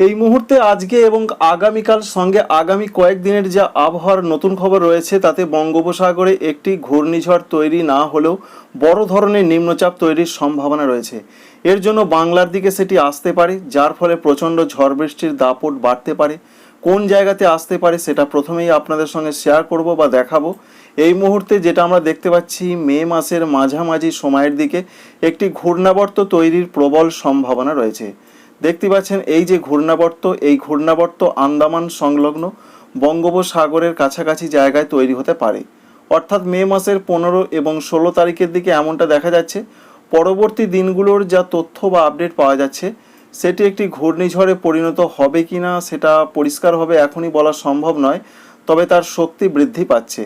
এই মুহূর্তে আজকে এবং আগামীকাল সঙ্গে আগামী কয়েকদিনের যা আবহাওয়ার নতুন খবর রয়েছে, তাতে বঙ্গোপসাগরে একটি ঘূর্ণিঝড় তৈরি না হলেও বড় ধরনের নিম্নচাপ তৈরির সম্ভাবনা রয়েছে। এর জন্য বাংলার দিকে সেটি আসতে পারে, যার ফলে প্রচণ্ড ঝড় বৃষ্টির দাপট বাড়তে পারে। কোন জায়গাতে আসতে পারে সেটা প্রথমেই আপনাদের সঙ্গে শেয়ার করব বা দেখাবো। এই মুহূর্তে যেটা আমরা দেখতে পাচ্ছি, মে মাসের মাঝামাঝি সময়ের দিকে একটি ঘূর্ণাবর্ত তৈরির প্রবল সম্ভাবনা রয়েছে। দেখতে পাচ্ছেন এই যে ঘূর্ণাবর্ত, এই ঘূর্ণাবর্ত আন্দামান সংলগ্ন বঙ্গোপসাগরের কাছাকাছি জায়গায় তৈরি হতে পারে। অর্থাৎ মে মাসের পনেরো এবং ষোলো তারিখের দিকে এমনটা দেখা যাচ্ছে। পরবর্তী দিনগুলোর যা তথ্য বা আপডেট পাওয়া যাচ্ছে, সেটি একটি ঘূর্ণিঝড়ে পরিণত হবে কি না সেটা পরিষ্কারভাবে এখনই বলা সম্ভব নয়, তবে তার শক্তি বৃদ্ধি পাচ্ছে।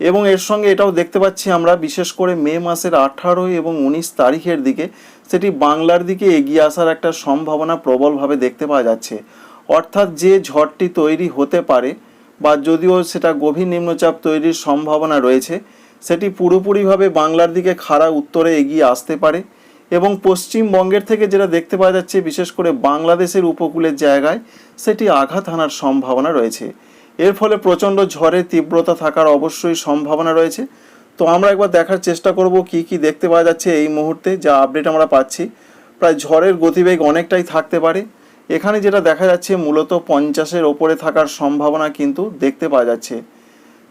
এবং এর সঙ্গে এটাও দেখতে পাচ্ছি আমরা, বিশেষ করে মে মাসের আঠারো এবং উনিশ তারিখের দিকে সেটি বাংলার দিকে এগিয়ে আসার একটা সম্ভাবনা প্রবলভাবে দেখতে পাওয়া যাচ্ছে। অর্থাৎ যে ঝড়টি তৈরি হতে পারে বা যদিও সেটা গভীর নিম্নচাপ তৈরির সম্ভাবনা রয়েছে, সেটি পুরোপুরিভাবে বাংলার দিকে খাড়া উত্তরে এগিয়ে আসতে পারে এবং পশ্চিমবঙ্গের থেকে যেটা দেখতে পাওয়া যাচ্ছে, বিশেষ করে বাংলাদেশের উপকূলের জায়গায় সেটি আঘাত হানার সম্ভাবনা রয়েছে। এর ফলে প্রচণ্ড ঝড়ের তীব্রতা থাকার অবশ্যই সম্ভাবনা রয়েছে। তো আমরা একবার দেখার চেষ্টা করব কি কি দেখতে পাওয়া যাচ্ছে এই মুহূর্তে, যা আপডেট আমরা পাচ্ছি। প্রায় ঝড়ের গতিবেগ অনেকটাই থাকতে পারে। এখানে যেটা দেখা যাচ্ছে, মূলত পঞ্চাশের ওপরে থাকার সম্ভাবনা কিন্তু দেখতে পাওয়া যাচ্ছে।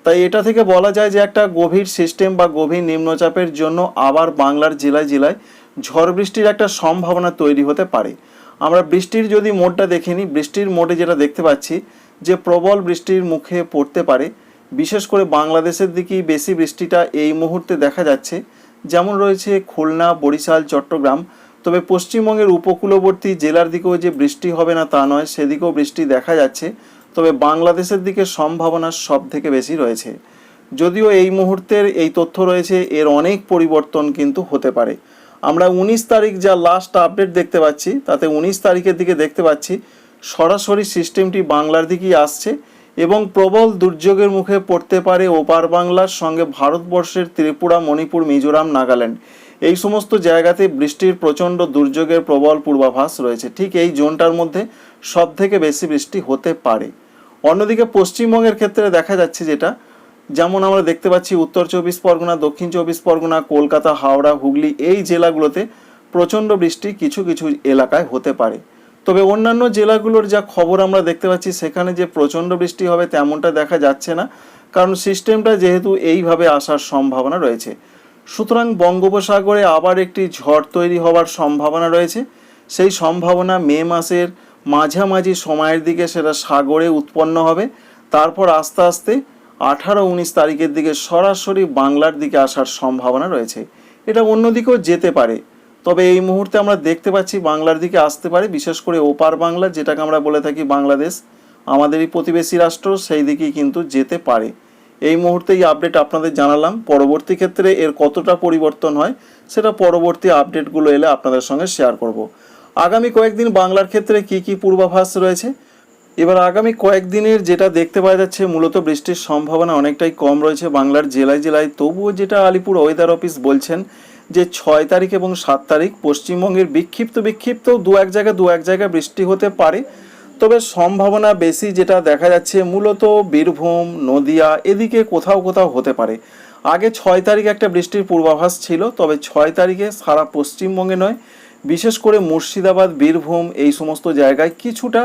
তাই এটা থেকে বলা যায় যে একটা গভীর সিস্টেম বা গভীর নিম্নচাপের জন্য আবার বাংলার জেলায় জেলায় ঝড় বৃষ্টির একটা সম্ভাবনা তৈরি হতে পারে। আমরা বৃষ্টির যদি মোডটা দেখে নিই, বৃষ্টির মোডে যেটা দেখতে পাচ্ছি যে প্রবল বৃষ্টির মুখে পড়তে পারে, বিশেষ করে বাংলাদেশের দিকেই বেশি বৃষ্টিটা এই মুহূর্তে দেখা যাচ্ছে। যেমন রয়েছে খুলনা, বরিশাল, চট্টগ্রাম। তবে পশ্চিমবঙ্গের উপকূলবর্তী জেলার দিকেও যে বৃষ্টি হবে না তা নয়, সেদিকেও বৃষ্টি দেখা যাচ্ছে। তবে বাংলাদেশের দিকে সম্ভাবনা সব থেকে বেশি রয়েছে। যদিও এই মুহূর্তের এই তথ্য রয়েছে, এর অনেক পরিবর্তন কিন্তু হতে পারে। আমরা উনিশ তারিখ যা লাস্ট আপডেট দেখতে পাচ্ছি, তাতে উনিশ তারিখের দিকে দেখতে পাচ্ছি সরাসরি সিস্টেমটি বাংলার দিকেই আসছে এবং প্রবল দুর্যোগের মুখে পড়তে পারে ওপার বাংলার সঙ্গে ভারতবর্ষের ত্রিপুরা, মণিপুর, মিজোরাম, নাগাল্যান্ড। এই সমস্ত জায়গাতে বৃষ্টির প্রচণ্ড দুর্যোগের প্রবল পূর্বাভাস রয়েছে। ঠিক এই জোনটার মধ্যে সব থেকে বেশি বৃষ্টি হতে পারে। অন্যদিকে পশ্চিমবঙ্গের ক্ষেত্রে দেখা যাচ্ছে যেটা, যেমন আমরা দেখতে পাচ্ছি উত্তর চব্বিশ পরগনা, দক্ষিণ চব্বিশ পরগনা, কলকাতা, হাওড়া, হুগলি এই জেলাগুলোতে প্রচণ্ড বৃষ্টি কিছু কিছু এলাকায় হতে পারে। তবে অন্যান্য জেলাগুলোর যা খবর আমরা দেখতে পাচ্ছি, সেখানে যে প্রচণ্ড বৃষ্টি হবে তেমনটা দেখা যাচ্ছে না, কারণ সিস্টেমটা যেহেতু এইভাবে আসার সম্ভাবনা রয়েছে। সুতরাং বঙ্গোপসাগরে আবার একটি ঝড় তৈরি হওয়ার সম্ভাবনা রয়েছে। সেই সম্ভাবনা মে মাসের মাঝামাঝি সময়ের দিকে সেটা সাগরে উৎপন্ন হবে। তারপর আস্তে আস্তে আঠারো উনিশ তারিখের দিকে সরাসরি বাংলার দিকে আসার সম্ভাবনা রয়েছে। এটা অন্যদিকেও যেতে পারে। তবে এই মুহূর্তে আমরা দেখতে পাচ্ছি বাংলার দিকে আসতে পারে, বিশেষ করে ওপার বাংলা, যেটাকে আমরা বলে থাকি বাংলাদেশ। আমাদেরই প্রতিবেশী রাষ্ট্র, সেই দিকেই কিন্তু যেতে পারে। এই মুহূর্তে এই আপডেট আপনাদের জানালাম। পরবর্তী ক্ষেত্রে এর কতটা পরিবর্তন হয়, সেটা পরবর্তী আপডেটগুলো এলে আপনাদের সঙ্গে শেয়ার করব। আগামী কয়েকদিন বাংলার ক্ষেত্রে কি কি পূর্বাভাস রয়েছে? এবার আগামী কয়েকদিনের যেটা দেখতে পাওয়া যাচ্ছে, মূলত বৃষ্টির সম্ভাবনা অনেকটাই কম রয়েছে বাংলার জেলায় জেলায়। তবুও যেটা আলিপুর ওয়েদার অফিস বলছেন যে ছয় তারিখ এবং সাত তারিখ পশ্চিমবঙ্গের বিক্ষিপ্ত বিক্ষিপ্ত দু এক জায়গায় দু এক জায়গায় বৃষ্টি হতে পারে। তবে সম্ভাবনা বেশি যেটা দেখা যাচ্ছে মূলত বীরভূম, নদিয়া, এদিকে কোথাও কোথাও হতে পারে। আগে ছয় তারিখ একটা বৃষ্টির পূর্বাভাস ছিল, তবে ছয় তারিখে সারা পশ্চিমবঙ্গে নয়। বিশেষ করে মুর্শিদাবাদ, বীরভূম এই সমস্ত জায়গায় কিছুটা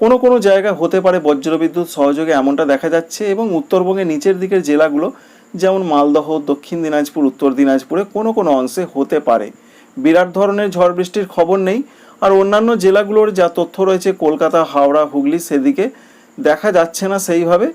কোনো কোনো জায়গায় হতে পারে বজ্রবিদ্যুৎ সহযোগে এমনটা দেখা যাচ্ছে এবং উত্তরবঙ্গের নিচের দিকের জেলাগুলো যেমন মালদহ, দক্ষিণ দিনাজপুর, উত্তর দিনাজপুরে কোনো কোনো অংশে হতে পারে। বিরাট ধরনের ঝড় বৃষ্টির খবর নেই। আর অন্যান্য জেলাগুলোর যা তথ্য রয়েছে, কলকাতা, হাওড়া, হুগলি সেদিকে দেখা যাচ্ছে না সেইভাবে।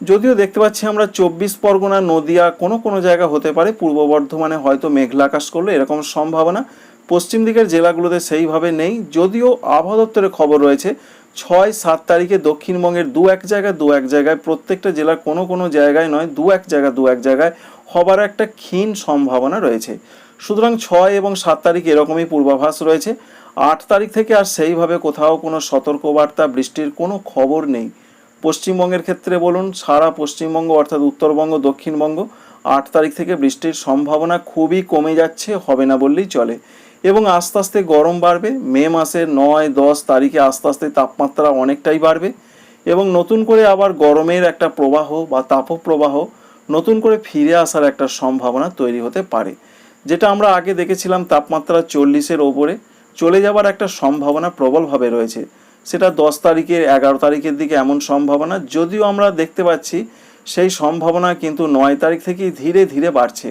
যদিও দেখতে পাচ্ছি আমরা চব্বিশ পরগনা, নদিয়া কোনো কোনো জায়গা হতে পারে। পূর্ব বর্ধমানে হয়তো মেঘলা আকাশ করল এরকম সম্ভাবনা। পশ্চিম দিকের জেলাগুলোতে সেইভাবে নেই। যদিও আবহাওয়া দপ্তরের খবর রয়েছে, ছয় সাত তারিখে দক্ষিণবঙ্গের দু এক জায়গায় দু এক জায়গায়, প্রত্যেকটা জেলার কোনো কোনো জায়গায় নয়, দু এক জায়গা দু এক জায়গায় হবার একটা ক্ষীণ সম্ভাবনা রয়েছে। সুতরাং ছয় এবং সাত তারিখ এরকমই পূর্বাভাস রয়েছে। আট তারিখ থেকে আর সেইভাবে কোথাও কোনো সতর্কবার্তা, বৃষ্টির কোনো খবর নেই। পশ্চিমবঙ্গের ক্ষেত্রে বলুন, সারা পশ্চিমবঙ্গ অর্থাৎ উত্তরবঙ্গ, দক্ষিণবঙ্গ, আট তারিখ থেকে বৃষ্টির সম্ভাবনা খুবই কমে যাচ্ছে, হবে না বললেই চলে। এবং আস্তে আস্তে গরম বাড়বে। মে মাসের নয়, দশ তারিখে আস্তে আস্তে তাপমাত্রা অনেকটাই বাড়বে এবং নতুন করে আবার গরমের একটা প্রবাহ বা তাপপ্রবাহ নতুন করে ফিরে আসার একটা সম্ভাবনা তৈরি হতে পারে। যেটা আমরা আগে দেখেছিলাম তাপমাত্রা চল্লিশের ওপরে চলে যাওয়ার একটা সম্ভাবনা প্রবলভাবে রয়েছে। সেটা দশ তারিখের, এগারো তারিখের দিকে এমন সম্ভাবনা, যদিও আমরা দেখতে পাচ্ছি সেই সম্ভাবনা কিন্তু নয় তারিখ থেকেই ধীরে ধীরে বাড়ছে।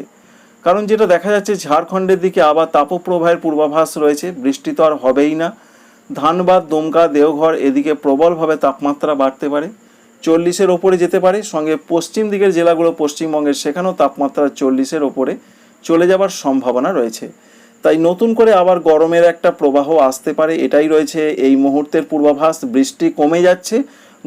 কারণ যেটা দেখা যাচ্ছে, ঝাড়খণ্ডের দিকে আবার তাপপ্রবাহের পূর্বাভাস রয়েছে। বৃষ্টি তো আর হবেই না। ধানবাদ, দমকা, দেওঘর এদিকে প্রবলভাবে তাপমাত্রা বাড়তে পারে। চল্লিশের ওপরে যেতে পারে। সঙ্গে পশ্চিম দিকের জেলাগুলো পশ্চিমবঙ্গের, সেখানেও তাপমাত্রা চল্লিশের ওপরে চলে যাবার সম্ভাবনা রয়েছে। তাই নতুন করে আবার গরমের একটা প্রবাহ আসতে পারে, এটাই রয়েছে এই মুহূর্তের পূর্বাভাস। বৃষ্টি কমে যাচ্ছে,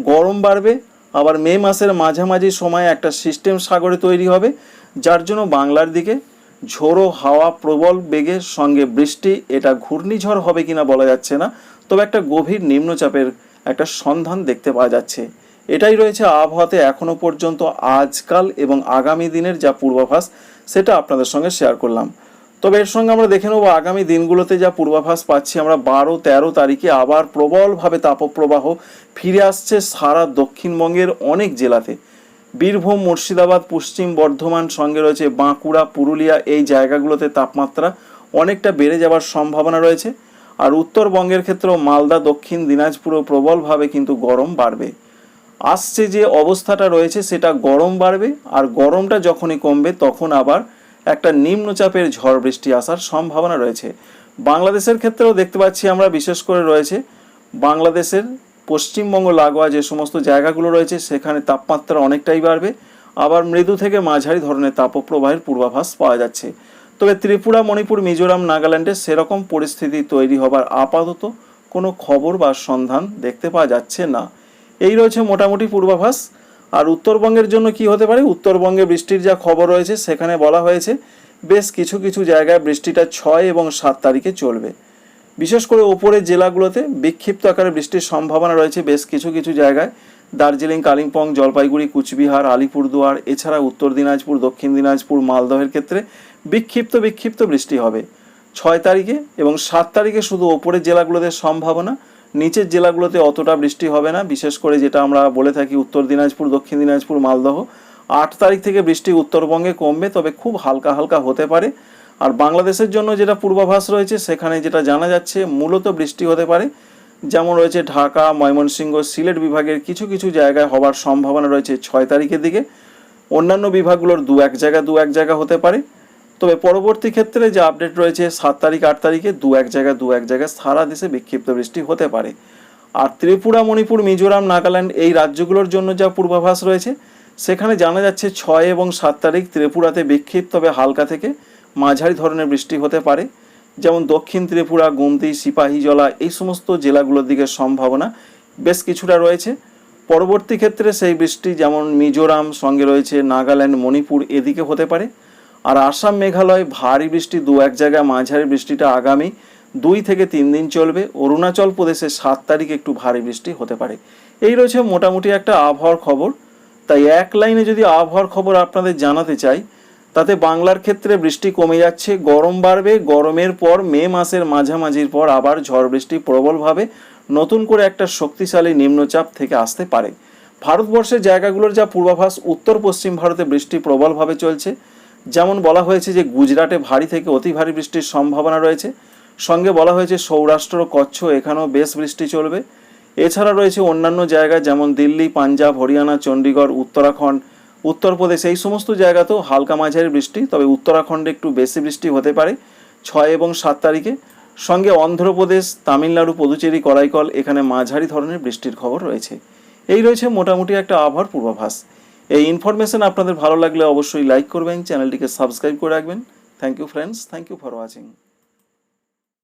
গরম বাড়বে। আবার মে মাসের মাঝামাঝি সময়ে একটা সিস্টেম সাগরে তৈরি হবে। যার জন্য বাংলার দিকে ঝোড়ো হাওয়া প্রবল বেগের সঙ্গে বৃষ্টি, এটা ঘূর্ণিঝড় হবে কিনা বলা যাচ্ছে না। তবে একটা গভীর নিম্নচাপের একটা সন্ধান দেখতে পাওয়া যাচ্ছে। এটাই রয়েছে আবহাওয়াতে এখনও পর্যন্ত আজকাল এবং আগামী দিনের যা পূর্বাভাস, সেটা আপনাদের সঙ্গে শেয়ার করলাম। তবে এর সঙ্গে আমরা দেখে নেব আগামী দিনগুলোতে যা পূর্বাভাস পাচ্ছি। আমরা বারো, তেরো তারিখে আবার প্রবলভাবে তাপপ্রবাহ ফিরে আসছে সারা দক্ষিণবঙ্গের অনেক জেলাতে। বীরভূম, মুর্শিদাবাদ, পশ্চিম বর্ধমান সঙ্গে রয়েছে বাঁকুড়া, পুরুলিয়া। এই জায়গাগুলোতে তাপমাত্রা অনেকটা বেড়ে যাওয়ার সম্ভাবনা রয়েছে। আর উত্তরবঙ্গের ক্ষেত্রেও মালদা, দক্ষিণ দিনাজপুরও প্রবলভাবে কিন্তু গরম বাড়বে। আসছে যে অবস্থাটা রয়েছে, সেটা গরম বাড়বে, আর গরমটা যখনই কমবে, তখন আবার একটা নিম্নচাপের ঝড় বৃষ্টি আসার সম্ভাবনা রয়েছে। বাংলাদেশের ক্ষেত্রেও দেখতে পাচ্ছি আমরা বিশেষ করে রয়েছে বাংলাদেশের পশ্চিমবঙ্গ লাগোয়া যে সমস্ত জায়গাগুলো রয়েছে, সেখানে তাপমাত্রা অনেকটাই বাড়বে। আবার মৃদু থেকে মাঝারি ধরনের তাপপ্রবাহের পূর্বাভাস পাওয়া যাচ্ছে। তবে ত্রিপুরা, মণিপুর, মিজোরাম, নাগাল্যান্ডে সেরকম পরিস্থিতি তৈরি হবার আপাতত কোনো খবর বা সন্ধান দেখতে পাওয়া যাচ্ছে না। এই রয়েছে মোটামুটি পূর্বাভাস। আর উত্তরবঙ্গের জন্য কি হতে পারে? উত্তরবঙ্গে বৃষ্টির যা খবর রয়েছে, সেখানে বলা হয়েছে, বেশ কিছু কিছু জায়গায় বৃষ্টিটা ছয় এবং সাত তারিখে চলবে। বিশেষ করে ওপরের জেলাগুলোতে বিক্ষিপ্ত আকারে বৃষ্টির সম্ভাবনা রয়েছে বেশ কিছু কিছু জায়গায়। দার্জিলিং, কালিম্পং, জলপাইগুড়ি, কুচবিহার, আলিপুরদুয়ার, এছাড়া উত্তর দিনাজপুর, দক্ষিণ দিনাজপুর, মালদহের ক্ষেত্রে বিক্ষিপ্ত বিক্ষিপ্ত বৃষ্টি হবে। ছয় তারিখে এবং সাত তারিখে শুধু ওপরের জেলাগুলোতে সম্ভাবনা, নিচের জেলাগুলোতে অতটা বৃষ্টি হবে না। বিশেষ করে যেটা আমরা বলে থাকি উত্তর দিনাজপুর, দক্ষিণ দিনাজপুর, মালদহ। আট তারিখ থেকে বৃষ্টি উত্তরবঙ্গে কমবে, তবে খুব হালকা হালকা হতে পারে। আর বাংলাদেশের জন্য যেটা পূর্বাভাস রয়েছে, সেখানে যেটা জানা যাচ্ছে, মূলত বৃষ্টি হতে পারে। যেমন রয়েছে ঢাকা, ময়মনসিংহ, সিলেট বিভাগের কিছু কিছু জায়গায় হবার সম্ভাবনা রয়েছে ছয় তারিখের দিকে। অন্যান্য বিভাগগুলোর দু এক জায়গা, দু এক জায়গা হতে পারে। তবে পরবর্তী ক্ষেত্রে যে আপডেট রয়েছে, সাত তারিখ, আট তারিখে দু এক জায়গা, দু এক জায়গায় সারা দেশে বিক্ষিপ্ত বৃষ্টি হতে পারে। আর ত্রিপুরা, মণিপুর, মিজোরাম, নাগাল্যান্ড এই রাজ্যগুলোর জন্য যা পূর্বাভাস রয়েছে, সেখানে জানা যাচ্ছে ছয় এবং সাত তারিখ ত্রিপুরাতে বিক্ষিপ্ত তবে হালকা থেকে। মাঝারি ধরনের বৃষ্টি হতে পারে, যেমন দক্ষিণ ত্রিপুরা, গুমতি সিপাহীজলা এই সমস্ত জেলাগুলোর দিকে সম্ভাবনা বেশ কিছুটা রয়েছে। পরবর্তী ক্ষেত্রে সেই বৃষ্টি যেমন মিজোরাম, সঙ্গে রয়েছে নাগাল্যান্ড, মণিপুর এদিকে হতে পারে। আর আসাম, মেঘালয়, ভারী বৃষ্টি দু এক জায়গায় মাঝারি বৃষ্টিটা আগামী দুই থেকে তিন দিন চলবে। অরুণাচল প্রদেশে সাত তারিখ একটু ভারী বৃষ্টি হতে পারে। এই রয়েছে মোটামুটি একটা আবহাওয়ার খবর। তাই এক লাইনে যদি আবহাওয়ার খবর আপনাদের জানাতে চাই তাতে বাংলার ক্ষেত্রে বৃষ্টি কমে যাচ্ছে, গরম বাড়বে, গরমের পর মে মাসের মাঝামাঝির পর আবার ঝড় বৃষ্টি প্রবলভাবে নতুন করে একটা শক্তিশালী নিম্নচাপ থেকে আসতে পারে। ভারতবর্ষের জায়গাগুলোর যা পূর্বাভাস উত্তর পশ্চিম ভারতে বৃষ্টি প্রবলভাবে চলছে। যেমন বলা হয়েছে যে গুজরাটে ভারী থেকে অতি ভারী বৃষ্টির সম্ভাবনা রয়েছে। সঙ্গে বলা হয়েছে সৌরাষ্ট্র, কচ্ছ, এখানেও বেশ বৃষ্টি চলবে। এছাড়া রয়েছে অন্যান্য জায়গা যেমন দিল্লি, পাঞ্জাব, হরিয়ানা, চণ্ডীগড়, উত্তরাখণ্ড। উত্তরপ্রদেশ এই সমস্ত জায়গাতেও হালকা মাঝারি বৃষ্টি, তবে উত্তরাখণ্ডে একটু বেশি বৃষ্টি হতে পারে। ছয় এবং সাত তারিখে। সঙ্গে অন্ধ্রপ্রদেশ, তামিলনাড়ু, পুদুচেরি, করাইকল এখানে মাঝারি ধরনের বৃষ্টির খবর রয়েছে। এই রয়েছে মোটামুটি একটা আবহাওয়ার পূর্বাভাস। এই ইনফরমেশন আপনাদের ভালো লাগলে অবশ্যই লাইক করবেন চ্যানেলটিকে সাবস্ক্রাইব করে রাখবেন। Thank you friends thank you for watching